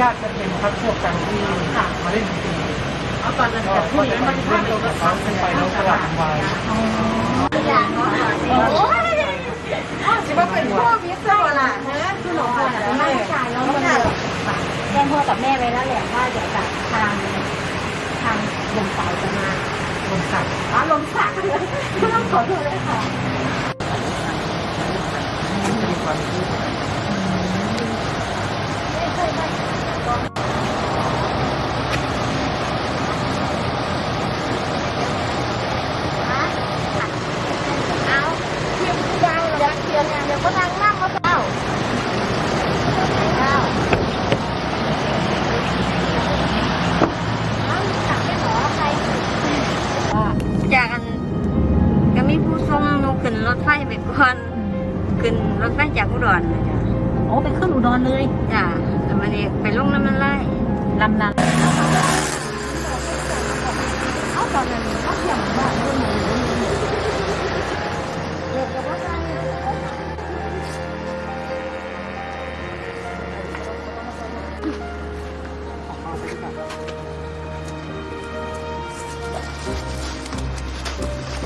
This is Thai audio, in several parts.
ญาติจะเป็นพักพวกกันที่มาเล่นดนตรีเอาตอนนั้นก็แต่ผู้ก็หญิงมัมันนเล่ภาพนเราก็ครั้งขึ้นไปแล้วสลับวายโอ้ยสิว่าเป็นพวกวิศวะล่ะนะคือหลงพ่อแต่ไม่ใช่แล้วมันแจ้งพ่อกับแม่ไว้แล้วแหละว่าเดี๋ยวจากทางทางลมเสาจะมาลมสักอ๋อลมสักไม่ต้องขอโทษเลยค่ะ มีความคิด เอาเทียมยาวอยากเทียมอย่างเดียวก็นั่งนั่งมาเจ้าเจ้าเอาจับไม่หรอใคร จากกันก็มีผู้ส่งหนูขึ้นรถไฟไปก่อนขึ้นรถไฟจากอุดรนะจ้ะโอ้ไปขึ้นอุดรเลยจ้ะแต่มันนี่ไปลงน้ำมันไล่ลำนั้นเอาตอนนั้นเขาเทียมบ้านด้วย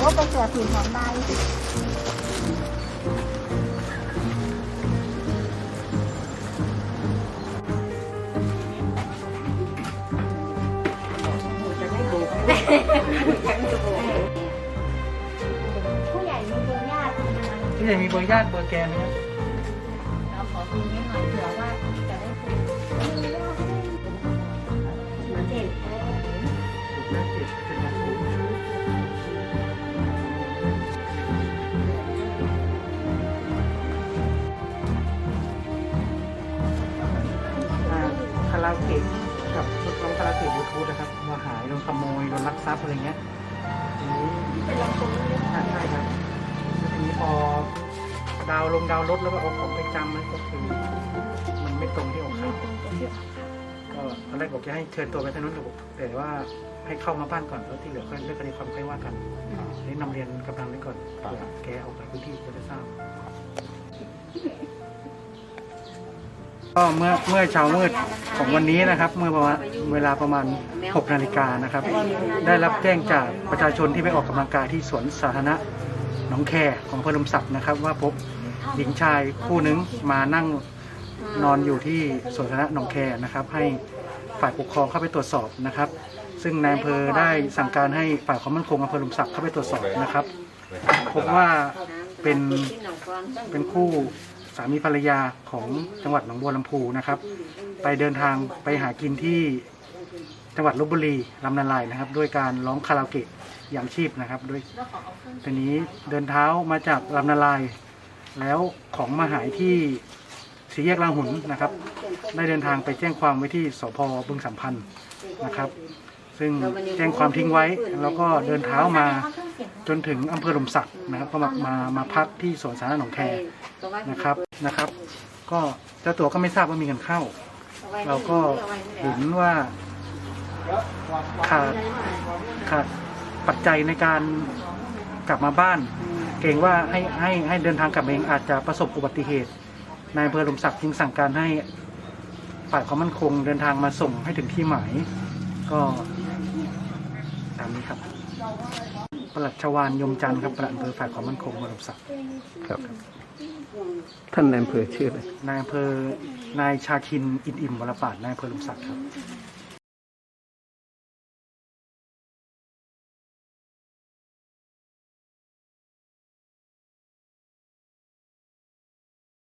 โอ้ไปเสือผืนหอมใบผู้ใหญ่มีเบอร์ญาติทำงาน ที่จะมีเบอร์ญาติเบอร์แกนนะครับ เกะกับรถร้องคาราโอเกะบลูทูธนะครับมาหายโดนขโมยโดนลักทรัพย์อะไรเงี้ยทีนี้เป็นลำโพงเล็กใช่ใช่ครับทีนี้พอดาวลงดาวน์รถแล้วก็เอาของไปจำมันก็คือมันไม่ตรงที่ออกข่าวก็ตอนแรกบอกจะให้เชิญตัวไปทางนู้นแต่บอกแต่ว่าให้เข้ามาบ้านก่อนแล้วที่เหลือค่อยเรื่องคดีความค่อยว่ากันนี่นำเรียนกำลังไว้ก่อนเผื่อแกออกไปพื้นที่จะได้ทราบ ก็เมื่อเมื่อเช้ามืดของวันนี้นะครับ เมื่อประมาณเวลาประมาณ 6 นาฬิกานะครับ ได้รับแจ้งจากประชาชนที่ไปออกกำลังกายที่สวนสาธารณะหนองแคของอำเภอลมศักดิ์นะครับ ว่าพบหญิงชายคู่หนึ่งมานั่งนอนอยู่ที่สวนสาธารณะหนองแคนะครับ ให้ฝ่ายปกครองเข้าไปตรวจสอบนะครับ ซึ่งนายอำเภอได้สั่งการให้ฝ่ายความมั่นคงอำเภอลมศักดิ์เข้าไปตรวจสอบนะครับ พบว่าเป็นเป็นคู่ สามีภรรยาของจังหวัดหนองบัวลำพูนะครับ ไปเดินทางไปหากินที่จังหวัดลบบุรีลำนาลายนะครับ ด้วยการร้องคาราโอเกะอย่างชีพนะครับด้วยทีนี้เดินเท้ามาจากลำนาลาย แล้วของมาหายที่สีแยกลางหุนนะครับ ได้เดินทางไปแจ้งความไว้ที่สพบึงสัมพันธ์นะครับ ซึ่งแจ้งความทิ้งไว้แล้วก็เดินเท้ามาจนถึงอำเภอหลมศักดิ์นะครับก็มามามาพักที่สวนสาธารณะหนองแคนะครับ นะครับ ก็เจ้าตัวก็ไม่ทราบว่ามีเงินเข้า เราก็เห็นว่าขาดขาดปัจจัยในการกลับมาบ้าน เกรงว่าให้ให้ให้เดินทางกลับเองอาจจะประสบอุบัติเหตุนายอำเภอลมศักดิ์จึงสั่งการให้ฝ่ายความมั่นคงเดินทางมาส่งให้ถึงที่หมาย ก็ตามนี้ครับปลัดชวานยมจันทร์ครับปลัดอำเภอฝ่ายความมั่นคงลมศักดิ์ครับ ท่านนายอำเภอชื่ออะไรนายอำเภอนายชาคินอินอิ่มวรปาดนายอำเภอลุมศักดิ์ครับ